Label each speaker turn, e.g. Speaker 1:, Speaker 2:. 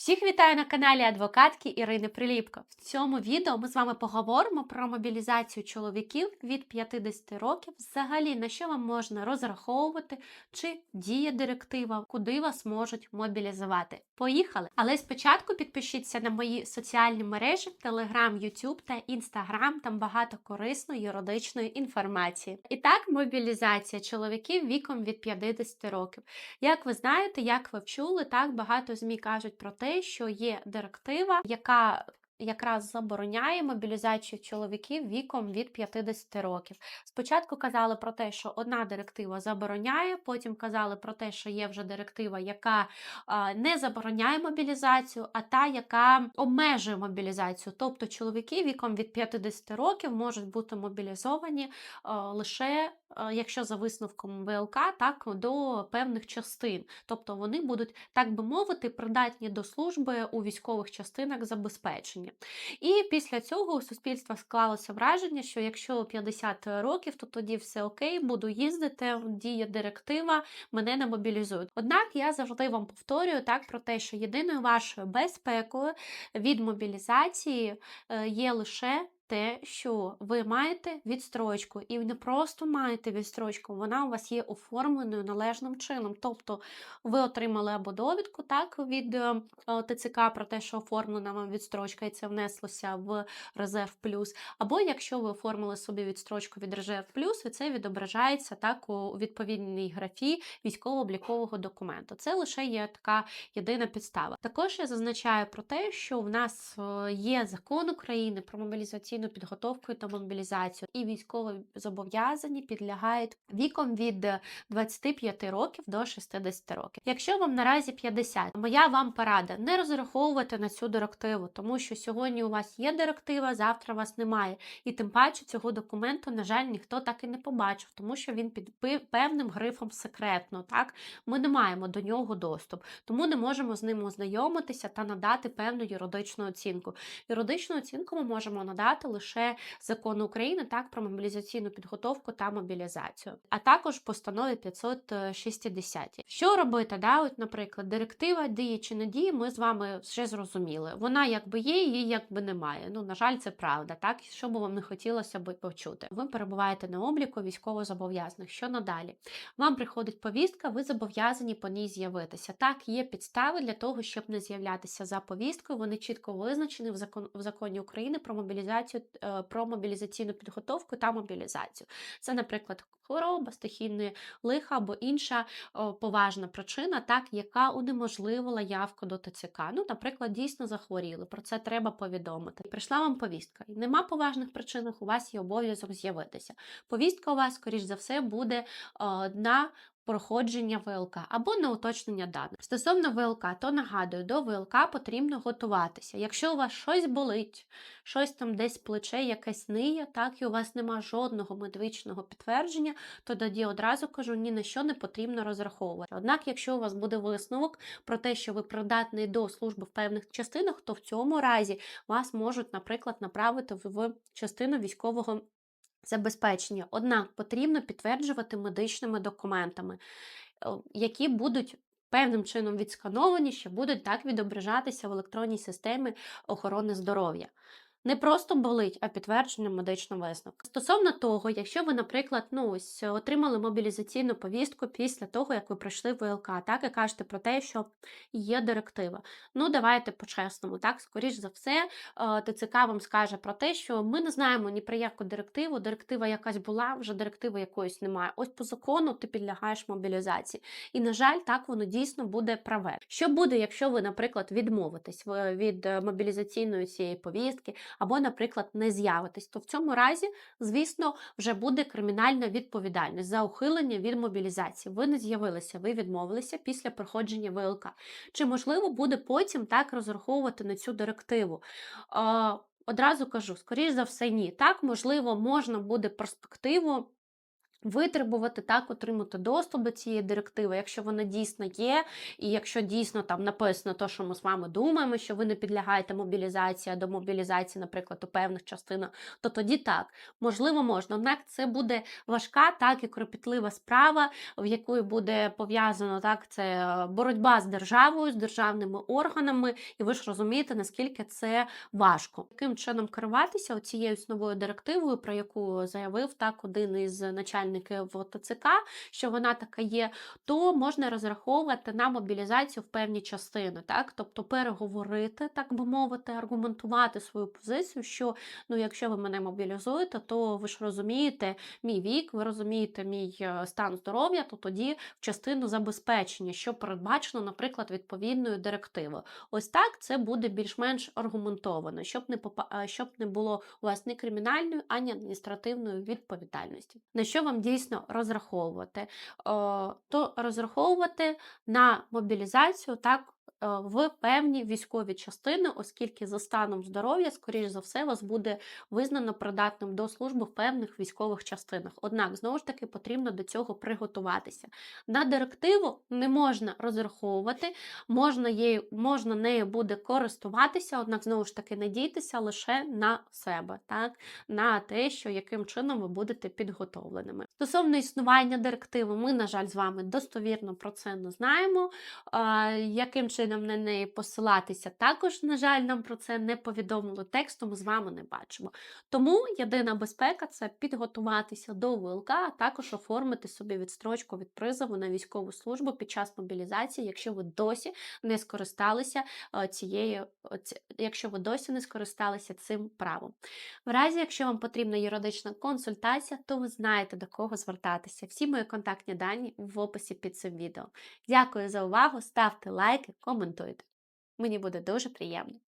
Speaker 1: Всіх вітаю на каналі адвокатки Ірини Приліпко. В цьому відео ми з вами поговоримо про мобілізацію чоловіків від 50 років, взагалі на що вам можна розраховувати, чи діє директива, куди вас можуть мобілізувати. Поїхали! Але спочатку підпишіться на мої соціальні мережі: Telegram, YouTube та Instagram. Там багато корисної юридичної інформації. І так, мобілізація чоловіків віком від 50 років. Як ви знаєте, як ви вчули, так багато ЗМІ кажуть про те, що є директива, яка якраз забороняє мобілізацію чоловіків віком від 50 років. Спочатку казали про те, що одна директива забороняє, потім казали про те, що є вже директива, яка не забороняє мобілізацію, а та, яка обмежує мобілізацію. Тобто чоловіки віком від 50 років можуть бути мобілізовані лише якщо за висновком ВЛК, так до певних частин. Тобто вони будуть, так би мовити, придатні до служби у військових частинах забезпечення. І після цього у суспільства склалося враження, що якщо 50 років, то тоді все окей, буду їздити, діє директива, мене не мобілізують. Однак я завжди вам повторюю так про те, що єдиною вашою безпекою від мобілізації е, є лише те, що ви маєте відстрочку, і не просто маєте відстрочку, вона у вас є оформленою належним чином. Тобто ви отримали або довідку так, від е, ТЦК про те, що оформлена вам відстрочка, і це внеслося в резерв плюс. Або якщо ви оформили собі відстрочку від резерв плюс, і це відображається так у відповідній графі військово-облікового документу. Це лише є така єдина підстава. Також я зазначаю про те, що в нас е, є закон України про мобілізаційну професійну підготовку та мобілізацію. І військові зобов'язані підлягають віком від 25 років до 60 років. Якщо вам наразі 50, моя вам порада не розраховувати на цю директиву, тому що сьогодні у вас є директива, завтра вас немає. І тим паче цього документу, на жаль, ніхто так і не побачив, тому що він під певним грифом секретно. Так, ми не маємо до нього доступ, тому не можемо з ним ознайомитися та надати певну юридичну оцінку. Юридичну оцінку ми можемо надати лише закону України так про мобілізаційну підготовку та мобілізацію, а також постанови 560. Що робити? Да? От, Наприклад, директива діє чи не діє, ми з вами вже зрозуміли. Вона якби є, її якби немає. Ну, на жаль, це правда, так що би вам не хотілося би почути. Ви перебуваєте на обліку військовозобов'язаних. Що надалі? Вам приходить повістка, ви зобов'язані по ній з'явитися. Так, є підстави для того, щоб не з'являтися за повісткою. Вони чітко визначені в закон в законі України про мобілізацію Е, про мобілізаційну підготовку та мобілізацію. Це, наприклад, хвороба, стихійне лиха або інша поважна причина, так, яка унеможливила явку до ТЦК. Ну, наприклад, дійсно захворіли. Про це треба повідомити. Прийшла вам повістка. Нема поважних причин, у вас є обов'язок з'явитися. Повістка у вас, скоріш за все, буде на проходження ВЛК або на уточнення даних. Стосовно ВЛК, то нагадую, до ВЛК потрібно готуватися. Якщо у вас щось болить, щось там десь плече, якесь ниє, так і у вас нема жодного медичного підтвердження, то тоді одразу кажу, ні на що не потрібно розраховувати. Однак, якщо у вас буде висновок про те, що ви придатний до служби в певних частинах, то в цьому разі вас можуть, наприклад, направити в частину військового забезпечення. Однак потрібно підтверджувати медичними документами, е, які будуть. Певним чином відскановані, що будуть так відображатися в електронній системі охорони здоров'я. Не просто болить, а підтвердження медичного висновку. Стосовно того, якщо ви, наприклад, ну ось отримали мобілізаційну повістку після того, як ви пройшли ВЛК, так і кажете про те, що є директива. Ну, давайте по-чесному, так, скоріш за все, е, ТЦК вам скаже про те, що ми не знаємо ні про яку директиву, директива якась була, вже директиви якоїсь немає. Ось по закону ти підлягаєш мобілізації. І, на жаль, так воно дійсно буде праве. Що буде, якщо ви, наприклад, відмовитесь від е, мобілізаційної цієї повістки? Або, наприклад, не з'явитись, то в цьому разі, звісно, вже буде кримінальна відповідальність за ухилення від мобілізації. Ви не з'явилися, ви відмовилися після проходження ВЛК. Чи можливо буде потім так розраховувати на цю директиву? Одразу кажу, скоріш за все, ні. Так, можливо, можна буде перспективу Витребувати так, отримати доступ до цієї директиви, якщо вона дійсно є, і якщо дійсно там написано те, що ми з вами думаємо, що ви не підлягаєте мобілізації а до мобілізації, наприклад, у певних частинах, то тоді так, можливо, можна. Однак це буде важка, так і кропітлива справа, в якої буде пов'язано так, це е, боротьба з державою, з державними органами, і ви ж розумієте, наскільки це важко. Яким чином керуватися цією новою директивою, про яку заявив так один із начальників в ТЦК, що вона така є, то можна розраховувати на мобілізацію в певні частини, так тобто переговорити, так би мовити, аргументувати свою позицію, що ну, якщо ви мене мобілізуєте, то ви ж розумієте мій вік, ви розумієте мій е, стан здоров'я, то тоді в частину забезпечення, що передбачено, наприклад, відповідною директивою. Ось так це буде більш-менш аргументовано, щоб не е, щоб не було у вас ні кримінальної, ані адміністративної відповідальності. На що вам дійсно розраховувати? То розраховувати на мобілізацію так. Е, В певні військові частини, оскільки за станом здоров'я, скоріш за все, вас буде визнано придатним до служби в певних військових частинах. Однак, знову ж таки, потрібно до цього приготуватися. На директиву не можна розраховувати, можна, її, можна нею буде користуватися, однак, знову ж таки, надійтеся лише на себе, так? на те, що яким чином ви будете підготовленими. Стосовно існування директиви, ми, на жаль, з вами достовірно про це не знаємо. А, яким чином на неї посилатися, також, на жаль, нам про це не повідомили текстом, ми з вами не бачимо. Тому єдина безпека це підготуватися до ВЛК, а також оформити собі відстрочку від призову на військову службу під час мобілізації, якщо ви досі не скористалися е, цією, якщо ви досі не скористалися цим правом. В разі, якщо вам потрібна юридична консультація, то ви знаєте до кого звертатися. Всі мої контактні дані в описі під цим відео. Дякую за увагу, ставте лайки, коментуйте. Мені буде дуже приємно.